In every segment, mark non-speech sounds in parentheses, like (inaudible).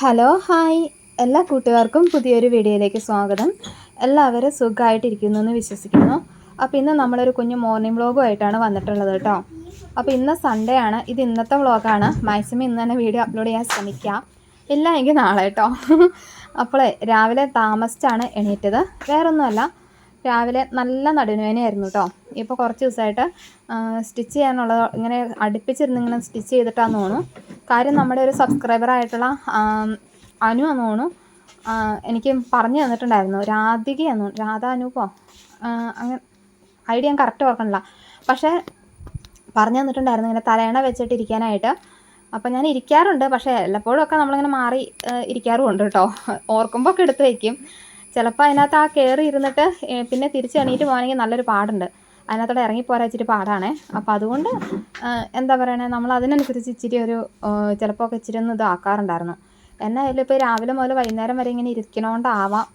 Hello hi. എല്ലാ കൂട്ടുകാർക്കും പുതിയൊരു വീഡിയോയിലേക്ക് സ്വാഗതം. എല്ലാവരും സുഖമായിട്ടിരിക്കുന്നു എന്ന് വിശ്വസിക്കുന്നു. അപ്പോൾ ഇന്ന് നമ്മളൊരു കുഞ്ഞു മോർണിംഗ് വ്ളോഗുമായിട്ടാണ് വന്നിട്ടുള്ളത് കേട്ടോ. അപ്പോൾ ഇന്ന് സൺഡേ ആണ്. ഇത് ഇന്നത്തെ വ്ളോഗാണ് മാക്സിമം ഇന്ന് തന്നെ വീഡിയോ അപ്ലോഡ് ചെയ്യാൻ ശ്രമിക്കാം. ഇല്ല എങ്കിൽ നാളെ കേട്ടോ. (laughs) അപ്പോൾ രാവിലെ താമസിച്ചാണ് എണീറ്റത്. വേറൊന്നുമല്ല രാവിലെ നല്ല നടുവേനയായിരുന്നു കേട്ടോ ഇപ്പോൾ കുറച്ച് ദിവസമായിട്ട് സ്റ്റിച്ച് ചെയ്യാനുള്ള ഇങ്ങനെ അടുപ്പിച്ചിരുന്ന് ഇങ്ങനെ സ്റ്റിച്ച് ചെയ്തിട്ടാന്ന് തോന്നുന്നു. കാര്യം നമ്മുടെ ഒരു സബ്സ്ക്രൈബർ ആയിട്ടുള്ള അനു എന്ന് തോന്നുന്നു. എനിക്ക് പറഞ്ഞു തന്നിട്ടുണ്ടായിരുന്നു. രാധിക എന്ന് രാധ അനൂപോ അങ്ങനെ ഐഡിയ ഞാൻ കറക്റ്റ് ഓർക്കണില്ല. പക്ഷേ പറഞ്ഞു തന്നിട്ടുണ്ടായിരുന്നു ഇങ്ങനെ തലയണ വെച്ചിട്ട് ഇരിക്കാനായിട്ട്. അപ്പോൾ ഞാൻ ഇരിക്കാറുണ്ട്. പക്ഷേ എല്ലപ്പോഴും ഒക്കെ നമ്മളിങ്ങനെ മാറി ഇരിക്കാറുമുണ്ട് കേട്ടോ ഓർക്കുമ്പോൾ ഒക്കെ എടുത്ത് വയ്ക്കും ചിലപ്പോൾ അതിനകത്ത് ആ കയറി ഇരുന്നിട്ട് പിന്നെ തിരിച്ച് എണീറ്റ് പോകാനെങ്കിൽ നല്ലൊരു പാടുണ്ട്. അതിനകത്തോടെ ഇറങ്ങിപ്പോരാ ഇച്ചിരി പാടാണേ. അപ്പോൾ അതുകൊണ്ട് എന്താ പറയണേ നമ്മൾ അതിനനുസരിച്ച് ഇച്ചിരി ഒരു ചിലപ്പോൾ ഒക്കെ ഇച്ചിരി ഒന്ന് ഇതാക്കാറുണ്ടായിരുന്നു. എന്നായാലും ഇപ്പോൾ രാവിലെ മുതൽ വൈകുന്നേരം വരെ ഇങ്ങനെ ഇരിക്കണോണ്ടാവാം.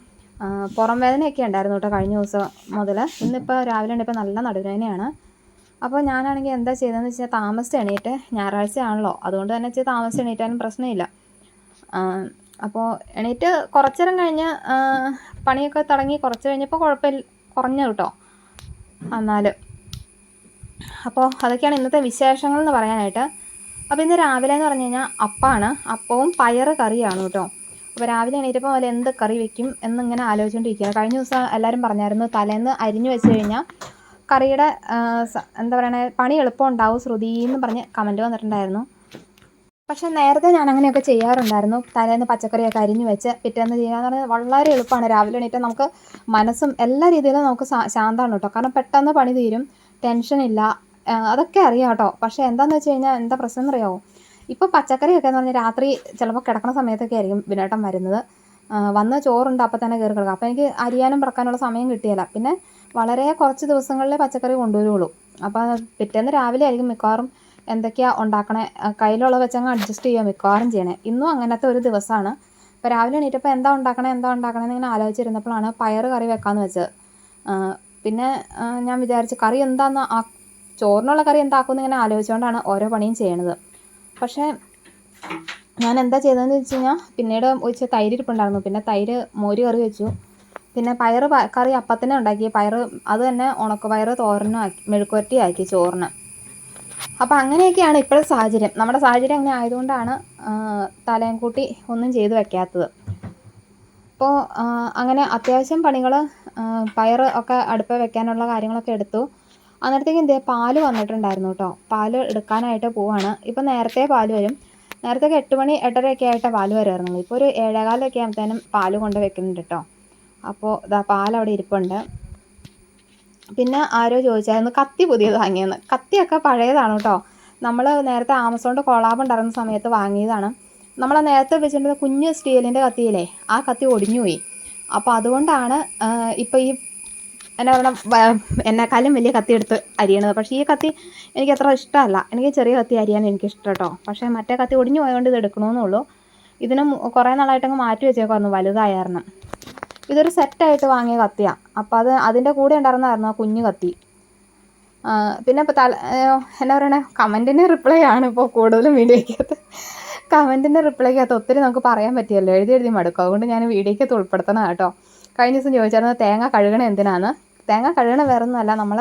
പുറം വേദനയൊക്കെ ഉണ്ടായിരുന്നു കേട്ടോ കഴിഞ്ഞ ദിവസം മുതൽ. ഇന്നിപ്പോൾ രാവിലെ ഉണ്ട് ഇപ്പോൾ നല്ല നടുവേദനയാണ്. അപ്പോൾ ഞാനാണെങ്കിൽ എന്താ ചെയ്തതെന്ന് വെച്ചാൽ താമസിച്ച് എണീറ്റ് ഞായറാഴ്ച ആണല്ലോ അതുകൊണ്ട് തന്നെ വെച്ചാൽ താമസിച്ച് എണീറ്റാലും പ്രശ്നമില്ല. അപ്പോൾ എണീറ്റ് കുറച്ച് നേരം കഴിഞ്ഞ് പണിയൊക്കെ തുടങ്ങി കുറച്ച് കഴിഞ്ഞപ്പോൾ കുഴപ്പമില്ല കുറഞ്ഞു കേട്ടോ. എന്നാൽ അപ്പോൾ അതൊക്കെയാണ് ഇന്നത്തെ വിശേഷങ്ങൾ എന്ന് പറയാനായിട്ട്. അപ്പോൾ ഇന്ന് രാവിലെ എന്ന് പറഞ്ഞു കഴിഞ്ഞാൽ അപ്പാണ്. അപ്പവും പയർ കറിയാണ് കേട്ടോ. അപ്പോൾ രാവിലെ എണീറ്റപ്പോൾ അതിൽ എന്ത് കറി വെക്കും എന്നിങ്ങനെ ആലോചിച്ചുകൊണ്ടിരിക്കുകയാണ് കഴിഞ്ഞ ദിവസം എല്ലാവരും പറഞ്ഞായിരുന്നു തലേന്ന് അരിഞ്ഞു വെച്ച് കഴിഞ്ഞാൽ കറിയുടെ എന്താ പറയണേ പണി എളുപ്പം ഉണ്ടാവും ശ്രുതി എന്ന് പറഞ്ഞ് കമന്റ് വന്നിട്ടുണ്ടായിരുന്നു. പക്ഷെ നേരത്തെ ഞാൻ അങ്ങനെയൊക്കെ ചെയ്യാറുണ്ടായിരുന്നു. തലേന്ന് പച്ചക്കറിയൊക്കെ അരിഞ്ഞു വെച്ച് പിറ്റേന്ന് ചെയ്യാന്ന് പറഞ്ഞാൽ വളരെ എളുപ്പമാണ്. രാവിലെ എണീറ്റ് നമുക്ക് മനസ്സും എല്ലാ രീതിയിലും നമുക്ക് ശാന്തമാണ് കേട്ടോ. കാരണം പെട്ടെന്ന് പണി തീരും ടെൻഷനില്ല അതൊക്കെ അറിയാം കേട്ടോ. പക്ഷേ എന്താണെന്ന് വെച്ച് കഴിഞ്ഞാൽ എന്താ പ്രശ്നം എന്നറിയാമോ ഇപ്പോൾ പച്ചക്കറിയൊക്കെ എന്ന് പറഞ്ഞാൽ രാത്രി ചിലപ്പോൾ കിടക്കുന്ന സമയത്തൊക്കെ ആയിരിക്കും വിനോട്ടം വരുന്നത്. വന്ന് ചോറുണ്ട് അപ്പം തന്നെ കയറി കിടക്കുക അപ്പോൾ എനിക്ക് അരിയാനും പറക്കാനുള്ള സമയം കിട്ടിയില്ല പിന്നെ വളരെ കുറച്ച് ദിവസങ്ങളിലെ പച്ചക്കറി കൊണ്ടുവരുള്ളൂ. അപ്പോൾ പിറ്റേന്ന് രാവിലെ ആയിരിക്കും മിക്കവാറും എന്തൊക്കെയാണ് ഉണ്ടാക്കണേ? കയ്യിലുള്ള വെച്ചങ്ങ് അഡ്ജസ്റ്റ് ചെയ്യുക മിക്കവാറും ചെയ്യണേ. ഇന്നും അങ്ങനത്തെ ഒരു ദിവസമാണ് അപ്പോൾ രാവിലെ എണീറ്റപ്പോൾ എന്താ ഉണ്ടാക്കണേ? എന്താ ഉണ്ടാക്കണേ എന്നിങ്ങനെ ആലോചിച്ചിരുന്നപ്പോഴാണ് പയറ് കറി വെക്കാമെന്ന് വെച്ചത്. പിന്നെ ഞാൻ വിചാരിച്ചു കറി എന്താന്ന് ആ ചോറിനുള്ള കറി എന്താക്കുമെന്ന് ഇങ്ങനെ ആലോചിച്ചുകൊണ്ടാണ് ഓരോ പണിയും ചെയ്യണത്. പക്ഷേ ഞാൻ എന്താ ചെയ്തതെന്ന് വെച്ച് കഴിഞ്ഞാൽ പിന്നീട് ഒഴിച്ച് തൈര് ഇരിപ്പുണ്ടായിരുന്നു. പിന്നെ തൈര് മോര് കറി വെച്ചു. പിന്നെ പയറ് കറി അപ്പത്തന്നെ ഉണ്ടാക്കി. പയറ് അത് തന്നെ പയർ തോരനും ആക്കി മെഴുക്കുവരട്ടി ആക്കി ചോറിന്. അപ്പോൾ അങ്ങനെയൊക്കെയാണ് ഇപ്പോഴത്തെ സാഹചര്യം. നമ്മുടെ സാഹചര്യം അങ്ങനെ ആയതുകൊണ്ടാണ് തലയും കൂട്ടി ഒന്നും ചെയ്തു വെക്കാത്തത്. അപ്പോൾ അങ്ങനെ അത്യാവശ്യം പണികൾ പയറ് ഒക്കെ അടുപ്പ് വെക്കാനുള്ള കാര്യങ്ങളൊക്കെ എടുത്തു. അന്നേരത്തേക്ക് എന്തേ പാൽ വന്നിട്ടുണ്ടായിരുന്നു കേട്ടോ. പാൽ എടുക്കാനായിട്ട് പോവാണ്. ഇപ്പം നേരത്തെ പാൽ വരും. നേരത്തെ എട്ട് മണി എട്ടരയൊക്കെ ആയിട്ട് പാൽ വരുമായിരുന്നു. ഇപ്പോൾ ഒരു ഏഴേകാലൊക്കെ ആകുമ്പോഴത്തേനും പാൽ കൊണ്ട് വെക്കുന്നുണ്ട് കേട്ടോ. അപ്പോൾ ഇതാ പാൽ അവിടെ ഇരിപ്പുണ്ട്. പിന്നെ ആരോ ചോദിച്ചായിരുന്നു കത്തി പുതിയത് വാങ്ങിയെന്ന്. കത്തിയൊക്കെ പഴയതാണ് കേട്ടോ. നമ്മൾ നേരത്തെ ആമസോണിന്റെ കൊളാബ് ഉണ്ടായിരുന്ന സമയത്ത് വാങ്ങിയതാണ്. നമ്മൾ നേരത്തെ വെച്ചിട്ടുള്ള കുഞ്ഞ് സ്റ്റീലിന്റെ കത്തിയില്ലേ ആ കത്തി ഒടിഞ്ഞുപോയി. അപ്പോൾ അതുകൊണ്ടാണ് ഇപ്പോൾ ഈ എന്നാ പറയുക എന്നെക്കാളും വലിയ കത്തി എടുത്ത് അരിയണത്. പക്ഷേ ഈ കത്തി എനിക്ക് അത്ര ഇഷ്ടമല്ല. എനിക്ക് ചെറിയ കത്തി അരിയാൻ എനിക്ക് ഇഷ്ടം കേട്ടോ. പക്ഷേ മറ്റേ കത്തി ഒടിഞ്ഞു പോയതുകൊണ്ട് ഇത് എടുക്കണമെന്നുള്ളൂ ഇതിന് കുറേ നാളായിട്ടങ്ങ് മാറ്റി വെച്ചേക്കുമായിരുന്നു വലുതായ കാരണം. ഇതൊരു സെറ്റായിട്ട് വാങ്ങിയ കത്തിയാണ് അപ്പോൾ അത് അതിന്റെ കൂടെ ഉണ്ടായിരുന്നതായിരുന്നു ആ കുഞ്ഞു കത്തി. പിന്നെ ഇപ്പോൾ തല എന്നാ പറയണേ? കമന്റിന് റിപ്ലൈ ആണ് ഇപ്പോൾ കൂടുതലും വീഡിയോയ്ക്കകത്ത്. കമന്റിന്റെ റിപ്ലൈക്കകത്ത് ഒത്തിരി നമുക്ക് പറയാൻ പറ്റിയല്ലോ. എഴുതി എഴുതി മടുക്കും. അതുകൊണ്ട് ഞാൻ വീഡിയോയ്ക്കകത്ത് ഉൾപ്പെടുത്തണം കേട്ടോ. കഴിഞ്ഞ ദിവസം ചോദിച്ചായിരുന്നു തേങ്ങ കഴുകണ എന്തിനാണ് തേങ്ങ കഴുകണ വേറെ ഒന്നുമല്ല നമ്മൾ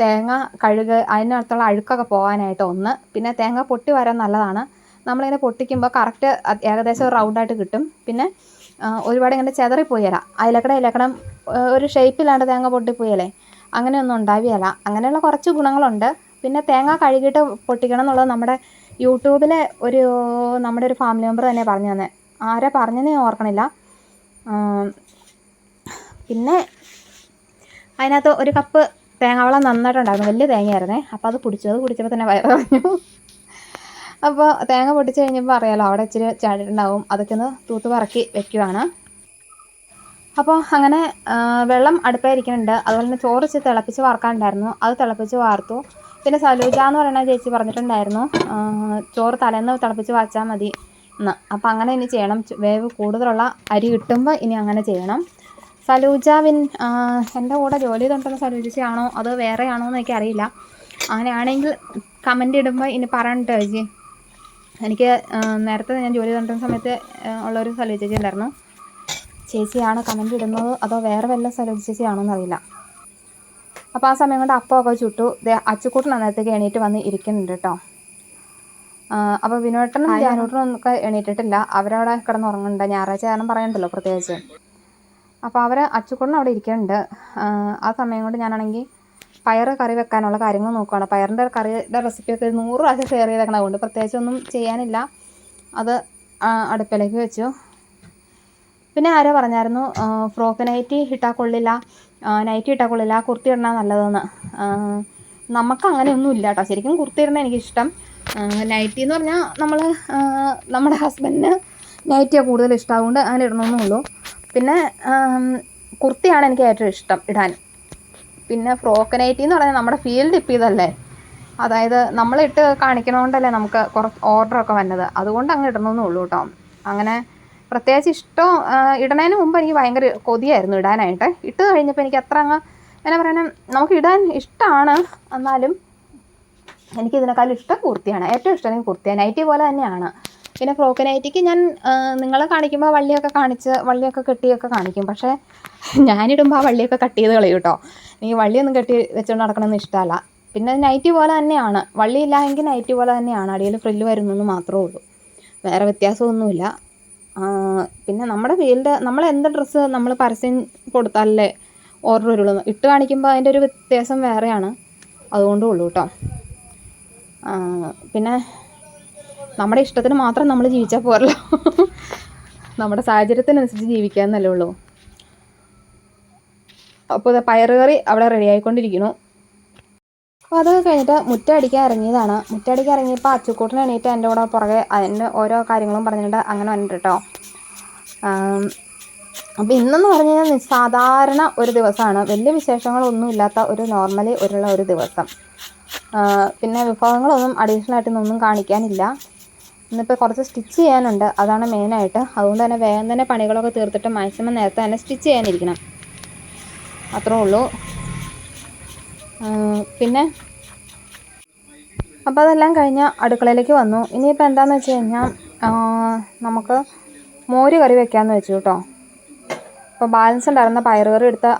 തേങ്ങ കഴുക അതിനകത്തുള്ള അഴുക്കൊക്കെ പോകാനായിട്ട് ഒന്ന്. പിന്നെ തേങ്ങ പൊട്ടി വരാൻ നല്ലതാണ്. നമ്മളിങ്ങനെ പൊട്ടിക്കുമ്പോൾ കറക്റ്റ് ഏകദേശം റൗണ്ടായിട്ട് കിട്ടും. പിന്നെ ഒരുപാട് ഇങ്ങനെ ചെതറിപ്പോയല അയലക്കട ഇലക്കണം ഒരു ഷേപ്പിലാണ്ട് തേങ്ങ പൊട്ടിപ്പോയല്ലേ അങ്ങനെയൊന്നും ഉണ്ടാവുകയില്ല അങ്ങനെയുള്ള കുറച്ച് ഗുണങ്ങളുണ്ട്. പിന്നെ തേങ്ങ കഴുകിയിട്ട് പൊട്ടിക്കണം എന്നുള്ളത് നമ്മുടെ യൂട്യൂബിലെ ഒരു നമ്മുടെ ഒരു ഫാമിലി മെമ്പർ തന്നെ പറഞ്ഞു തന്നെ. ആരാ പറഞ്ഞെന്ന് ഞാൻ ഓർക്കണില്ല. പിന്നെ അതിനകത്ത് ഒരു കപ്പ് തേങ്ങാവളം നന്നായിട്ടുണ്ടായിരുന്നു. വലിയ തേങ്ങയായിരുന്നേ. അപ്പോൾ അത് കുടിച്ചു. കുടിച്ചപ്പോൾ തന്നെ വയറ് പറഞ്ഞു അപ്പോൾ തേങ്ങ പൊട്ടിച്ച് കഴിഞ്ഞപ്പോൾ അറിയാലോ അവിടെ ഇച്ചിരി ചാടിയിട്ടുണ്ടാവും. അതൊക്കെ ഒന്ന് തൂത്ത് പറക്കി വെക്കുവാണ്. അപ്പോൾ അങ്ങനെ വെള്ളം അടുപ്പായിരിക്കുന്നുണ്ട്. അതുപോലെ തന്നെ ചോറ് ഇച്ചിരി തിളപ്പിച്ച് വാർക്കാനുണ്ടായിരുന്നു. അത് തിളപ്പിച്ച് വാർത്തു. പിന്നെ സലൂജ എന്ന് പറയുന്ന ചേച്ചി പറഞ്ഞിട്ടുണ്ടായിരുന്നു ചോറ് തലേന്ന് തിളപ്പിച്ച് വാച്ചാൽ മതി എന്ന്. അപ്പോൾ അങ്ങനെ ഇനി ചെയ്യണം. വേവ് കൂടുതലുള്ള അരി കിട്ടുമ്പോൾ ഇനി അങ്ങനെ ചെയ്യണം. സലൂജ വിൻ എന്റെ കൂടെ ജോലി ചെയ്തുകൊണ്ടിരുന്ന സലൂജയാണോ അതോ വേറെയാണോ എന്നൊക്കെ അറിയില്ല. അങ്ങനെയാണെങ്കിൽ കമന്റ് ഇടുമ്പോൾ ഇനി പറയണ്ട ചേച്ചി. എനിക്ക് നേരത്തെ ഞാൻ ജോലി ചെയ്തുകൊണ്ടിരുന്ന സമയത്ത് ഉള്ളൊരു സലോ ചേച്ചി ഉണ്ടായിരുന്നു. ചേച്ചിയാണ് കമന്റ് ഇടുന്നത്? അതോ വേറെ വല്ല സലോ ചേച്ചിയാണോ എന്നറിയില്ല അപ്പോൾ ആ സമയം കൊണ്ട് അപ്പമൊക്കെ ചുട്ടു. അച്ചുക്കൂട്ടൻ അന്നേരത്തേക്ക് എണീറ്റ് വന്ന് ഇരിക്കുന്നുണ്ട് കേട്ടോ അപ്പോൾ വിനോട്ടനും ജാനൂട്ടനും ഒക്കെ എണീറ്റിട്ടില്ല. അവരവിടെ കിടന്നുറങ്ങുന്നുണ്ട്. ഞായറാഴ്ച കാരണം പറയണ്ടല്ലോ പ്രത്യേകിച്ച്. അപ്പോൾ അവർ അച്ചുക്കൂട്ടൻ അവിടെ ഇരിക്കുന്നുണ്ട്. ആ സമയം കൊണ്ട് ഞാനാണെങ്കിൽ പയർ കറി വെക്കാനുള്ള കാര്യങ്ങൾ നോക്കുകയാണ് പയറിന്റെ കറിയുടെ റെസിപ്പിയൊക്കെ നൂറ് പ്രാവശ്യം ഷെയർ ചെയ്തേക്കണം. അതുകൊണ്ട് പ്രത്യേകിച്ചൊന്നും ചെയ്യാനില്ല. അത് അടുപ്പിലേക്ക് വെച്ചു. പിന്നെ ആരോ പറഞ്ഞായിരുന്നു ഫ്രോക്ക് നൈറ്റി ഇട്ടാൽ കൊള്ളില്ല നൈറ്റി ഇട്ടാൽ കൊള്ളില്ല കുർത്തി ഇടണ നല്ലതെന്ന്. നമുക്ക് അങ്ങനെയൊന്നും ഇല്ല കേട്ടോ ശരിക്കും കുർത്തി ഇടണ എനിക്കിഷ്ടം. നൈറ്റി എന്ന് പറഞ്ഞാൽ നമ്മൾ നമ്മുടെ ഹസ്ബൻഡിന് നൈറ്റിയാണ് കൂടുതൽ ഇഷ്ടം. അതുകൊണ്ട് അങ്ങനെ ഇടണമെന്നുള്ളൂ പിന്നെ കുർത്തിയാണ് എനിക്ക് ഏറ്റവും ഇഷ്ടം ഇടാൻ. പിന്നെ ഫ്രോക്കനൈറ്റി എന്ന് പറഞ്ഞാൽ നമ്മുടെ ഫീൽഡ് ഇപ്പം ഇതല്ലേ? അതായത് നമ്മളിട്ട് കാണിക്കണോണ്ടല്ലേ നമുക്ക് കുറച്ച് ഓർഡറൊക്കെ വന്നത്. അതുകൊണ്ട് അങ്ങ് ഇടണമെന്നേ ഉള്ളൂ കേട്ടോ അങ്ങനെ പ്രത്യേകിച്ച് ഇഷ്ടം ഇടുന്നതിന് മുമ്പ് എനിക്ക് ഭയങ്കര കൊതിയായിരുന്നു ഇടാനായിട്ട്. ഇട്ട് കഴിഞ്ഞപ്പോൾ എനിക്ക് അത്ര അങ്ങ് എന്നാ പറയുന്നത് നമുക്ക് ഇടാൻ ഇഷ്ടമാണ് എന്നാലും എനിക്ക് ഇതിനേക്കാളും ഇഷ്ടം കുർത്തിയാണ്. ഏറ്റവും ഇഷ്ടം എനിക്ക് കുർത്തിയാണ് നൈറ്റി പോലെ തന്നെയാണ്. പിന്നെ ഫ്രോക്ക് നൈറ്റിക്ക് ഞാൻ നിങ്ങളെ കാണിക്കുമ്പോൾ വള്ളിയൊക്കെ കാണിച്ച് വള്ളിയൊക്കെ കെട്ടിയൊക്കെ കാണിക്കും. പക്ഷേ ഞാനിടുമ്പോൾ ആ വള്ളിയൊക്കെ കട്ട് ചെയ്ത് കളയും കേട്ടോ. എനിക്ക് വള്ളിയൊന്നും കെട്ടി വെച്ചുകൊണ്ട് നടക്കണമെന്ന് ഇഷ്ടമല്ല. പിന്നെ നൈറ്റി പോലെ തന്നെയാണ്. വള്ളി എങ്കിൽ നൈറ്റി പോലെ തന്നെയാണ്. അടിയിൽ ഫ്രില്ല് വരുന്നെന്ന് മാത്രമേ ഉള്ളൂ. വേറെ വ്യത്യാസമൊന്നുമില്ല. പിന്നെ നമ്മുടെ ഫീൽഡ് നമ്മൾ എന്ത് ഡ്രസ്സ് നമ്മൾ പരസ്യം കൊടുത്താലല്ലേ ഓർഡർ വരുള്ളൂ. ഇട്ട് കാണിക്കുമ്പോൾ അതിന്റെ ഒരു വ്യത്യാസം വേറെയാണ്. അതുകൊണ്ടേ ഉള്ളൂ കേട്ടോ. പിന്നെ നമ്മുടെ ഇഷ്ടത്തിന് മാത്രം നമ്മൾ ജീവിച്ചാൽ പോരല്ലോ. നമ്മുടെ സാഹചര്യത്തിനനുസരിച്ച് ജീവിക്കാമെന്നല്ലേ ഉള്ളൂ. അപ്പോൾ ഇത് പയറ് കറി അവിടെ റെഡി ആയിക്കൊണ്ടിരിക്കുന്നു. അപ്പോൾ അതൊക്കെ കഴിഞ്ഞിട്ട് മുറ്റടിക്കാൻ ഇറങ്ങിയതാണ്. മുറ്റടിക്കാൻ ഇറങ്ങിയപ്പോൾ അച്ചുക്കൂട്ടിന് എണീറ്റ് എന്റെ കൂടെ പുറകെ അതിന്റെ ഓരോ കാര്യങ്ങളും പറഞ്ഞിട്ട് അങ്ങനെ വന്നിട്ട് കേട്ടോ അപ്പോൾ ഇന്നെന്ന് പറഞ്ഞു കഴിഞ്ഞാൽ സാധാരണ ഒരു ദിവസമാണ്. വലിയ വിശേഷങ്ങളൊന്നും ഇല്ലാത്ത ഒരു നോർമലി ഒരുള്ള ഒരു ദിവസം. പിന്നെ വിഭവങ്ങളൊന്നും അഡീഷണൽ ആയിട്ടൊന്നും കാണിക്കാനില്ല. ഇന്നിപ്പോൾ കുറച്ച് സ്റ്റിച്ച് ചെയ്യാനുണ്ട്. അതാണ് മെയിനായിട്ട് അതുകൊണ്ട് തന്നെ വേഗം തന്നെ പണികളൊക്കെ തീർത്തിട്ട് മാക്സിമം നേരത്തെ തന്നെ സ്റ്റിച്ച് ചെയ്യാനിരിക്കണം. അത്രേ ഉള്ളൂ. പിന്നെ? അപ്പോൾ അതെല്ലാം കഴിഞ്ഞ് അടുക്കളയിലേക്ക് വന്നു. ഇനിയിപ്പോൾ എന്താണെന്ന് വെച്ച് കഴിഞ്ഞാൽ നമുക്ക് മോര് കറി വെക്കാമെന്ന് വെച്ചു കേട്ടോ. അപ്പോൾ ബാലൻസ് ഉണ്ടായിരുന്ന പയറുകറി എടുത്ത്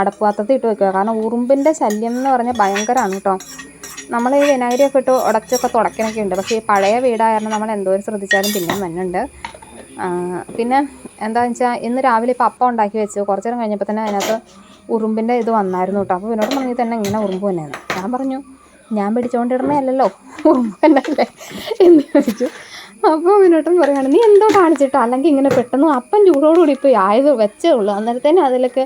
അടപ്പ് പാത്രത്തിൽ ഇട്ട് വെക്കുക. കാരണം ഉറുമ്പിന്റെ ശല്യം എന്ന് പറഞ്ഞാൽ ഭയങ്കരമാണ് കേട്ടോ. നമ്മൾ ഈ വിനാഗിരിയൊക്കെ ഇട്ട് ഉടച്ചൊക്കെ തുടക്കണൊക്കെ ഉണ്ട്. പക്ഷേ ഈ പഴയ വീടായിരുന്നു നമ്മൾ എന്തോരം ശ്രദ്ധിച്ചാലും പിന്നെ മണ്ണുണ്ട് പിന്നെ എന്താണെന്ന് വെച്ചാൽ ഇന്ന് രാവിലെ ഇപ്പോൾ അപ്പം ഉണ്ടാക്കി വെച്ചു. കുറച്ച് നേരം കഴിഞ്ഞപ്പോൾ തന്നെ അതിനകത്ത് ഉറുമ്പിന്റെ ഇത് വന്നായിരുന്നു കേട്ടോ അപ്പോൾ വിനോട് പറഞ്ഞു തന്നെ ഇങ്ങനെ ഉറുമ്പ് തന്നെയാണ്. ഞാൻ പറഞ്ഞു ഞാൻ പിടിച്ചുകൊണ്ടിരുന്നതല്ലല്ലോ ഉറുമ്പ് തന്നെയല്ലേ? എന്ന് ചോദിച്ചു. അപ്പോൾ വിനോട്ടം പറയുകയാണ് നീ എന്തോ കാണിച്ചിട്ടോ? അല്ലെങ്കിൽ ഇങ്ങനെ പെട്ടെന്ന് അപ്പം ചൂടോടുകൂടി ഇപ്പോൾ ആയത് വെച്ചേ ഉള്ളൂ. അന്നേരത്തേനും അതിലൊക്കെ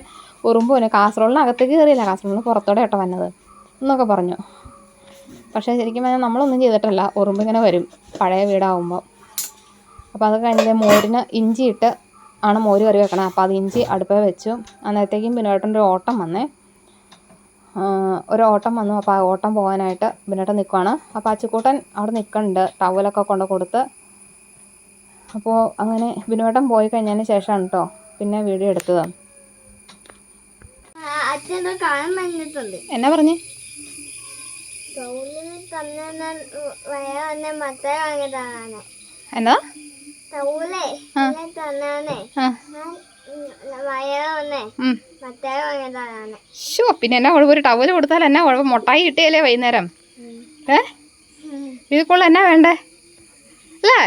ഉറുമ്പ് വന്നു. കാസറോളിനകത്തേക്ക് കയറിയില്ല. കാസറോളിന് പുറത്തോടെ കേട്ടോ വന്നത്. എന്നൊക്കെ പറഞ്ഞു. പക്ഷേ ശരിക്കും പറഞ്ഞാൽ നമ്മളൊന്നും ചെയ്തിട്ടല്ല. ഉറുമ്പ് ഇങ്ങനെ വരും. പഴയ വീടാവുമ്പോൾ അപ്പോൾ അത് കഴിഞ്ഞ് മോരിന് ഇഞ്ചി ഇട്ട് ആണ് മോര് കറി വെക്കണം. അപ്പോൾ അത് ഇഞ്ചി അടുപ്പേ വെച്ചു. അന്നേരത്തേക്കും ബിനോട്ടന്റെ ഒരു ഓട്ടം വന്നേ. ഒരു ഓട്ടം വന്നു. അപ്പോൾ ആ ഓട്ടം പോകാനായിട്ട് ബിനോട്ടൻ നിൽക്കുവാണ് അപ്പോൾ അച്ചുക്കൂട്ടൻ അവിടെ നിൽക്കുന്നുണ്ട് ടവലൊക്കെ കൊണ്ട് കൊടുത്ത്. അപ്പോൾ അങ്ങനെ ബിനോട്ടൻ പോയി കഴിഞ്ഞതിന് ശേഷമാണ് കേട്ടോ പിന്നെ വീഡിയോ എടുത്തത്. എന്നാ പറഞ്ഞേ? വാങ്ങിയതാണ്. ഷോ പിന്നെ എന്നാ കുഴപ്പം ഒരു ടവൽ കൊടുത്താൽ എന്നാ കുഴപ്പം മുട്ടായി കിട്ടിയല്ലേ വൈകുന്നേരം? ഏ? ഇതിക്കുള്ള എന്നാ വേണ്ടേ? അല്ലേ.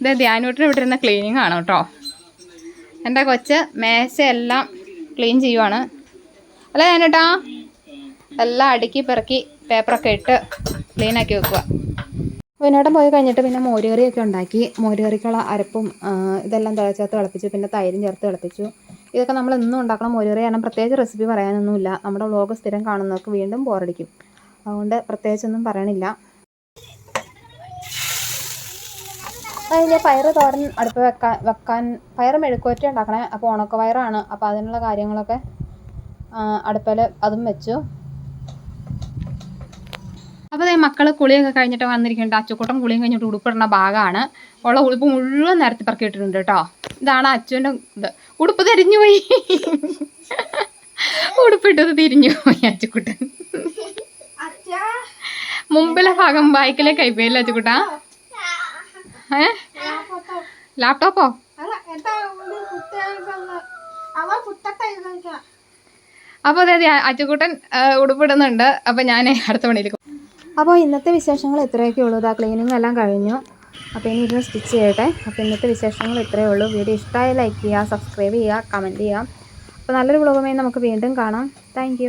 ഇത് ധ്യാനൂട്ടിന് വിട്ടിരുന്ന ക്ലീനിങ് ആണ് കേട്ടോ. എന്റെ കൊച്ച് മേശയെല്ലാം ക്ലീൻ ചെയ്യുവാണ്. അല്ലേ ഞാനേട്ടാ എല്ലാം അടുക്കി പെറുക്കി പേപ്പറൊക്കെ ഇട്ട് ക്ലീനാക്കി വെക്കുക വിനോടം പോയി കഴിഞ്ഞിട്ട് പിന്നെ മോരുകറിയൊക്കെ ഉണ്ടാക്കി. മോരുകറിക്കുള്ള അരപ്പും ഇതെല്ലാം തിളച്ചേർത്ത് ചേർത്ത് തിളപ്പിച്ചു പിന്നെ തൈരും ചേർത്ത് തിളപ്പിച്ചു. ഇതൊക്കെ നമ്മൾ ഇന്നും ഉണ്ടാക്കണം. മോരുകറി കാരണം പ്രത്യേകിച്ച് റെസിപ്പി പറയാനൊന്നുമില്ല. നമ്മുടെ വ്ളോഗ് സ്ഥിരം കാണുന്നവർക്ക് വീണ്ടും ബോറടിക്കും അതുകൊണ്ട് പ്രത്യേകിച്ചൊന്നും പറയണില്ല. അതിന്റെ പയറ് തോരൻ അടുപ്പ് വെക്കാൻ വെക്കാൻ പയറ് മെഴുക്കുവറ്റ ഉണ്ടാക്കണേ. അപ്പോൾ ഉണക്ക പയറാണ് അപ്പോൾ അതിനുള്ള കാര്യങ്ങളൊക്കെ അടുപ്പിൽ അതും വെച്ചു. അപ്പോൾ അതേ മക്കൾ കുളിയൊക്കെ കഴിഞ്ഞിട്ട് വന്നിരിക്കുന്നുണ്ട്. അച്ചുക്കൂട്ടം കുളിയും കഴിഞ്ഞിട്ട് ഉടുപ്പിടുന്ന ഭാഗമാണ് ഉള്ള ഉടുപ്പ് മുഴുവൻ നിരത്തി പറക്കി ഇട്ടിട്ടുണ്ട് കേട്ടോ. ഇതാണ് അച്ചുവിന്റെ ഇത്. ഉടുപ്പ് തിരിഞ്ഞു പോയി. ഉടുപ്പിട്ടത് തിരിഞ്ഞു പോയി അച്ചുക്കുട്ടൻ. മുമ്പിലെ ഭാഗം ബൈക്കിലെ കൈപ്പോയല്ലേ അച്ചുകുട്ടാ ഏ? ലാപ്ടോപ്പോ? അപ്പോൾ അതെ അതെ അച്ചുകുട്ടൻ ആ, ഉടുപ്പിടുന്നുണ്ട്. അപ്പോൾ ഞാൻ അടുത്ത പണിയിലേക്ക് അപ്പോൾ ഇന്നത്തെ വിശേഷങ്ങൾ ഇത്രയൊക്കെ ഉള്ളൂ. ഇതാ ക്ലീനിങ് എല്ലാം കഴിഞ്ഞു. അപ്പോൾ ഇനി ഇരുന്ന് സ്റ്റിച്ച് ചെയ്യട്ടെ. അപ്പോൾ ഇന്നത്തെ വിശേഷങ്ങൾ ഇത്രയേ ഉള്ളൂ. വീഡിയോ ഇഷ്ടമായി ലൈക്ക് ചെയ്യുക സബ്സ്ക്രൈബ് ചെയ്യുക കമന്റ് ചെയ്യുക. അപ്പോൾ നല്ലൊരു വ്ളോഗുമായി നമുക്ക് വീണ്ടും കാണാം. താങ്ക്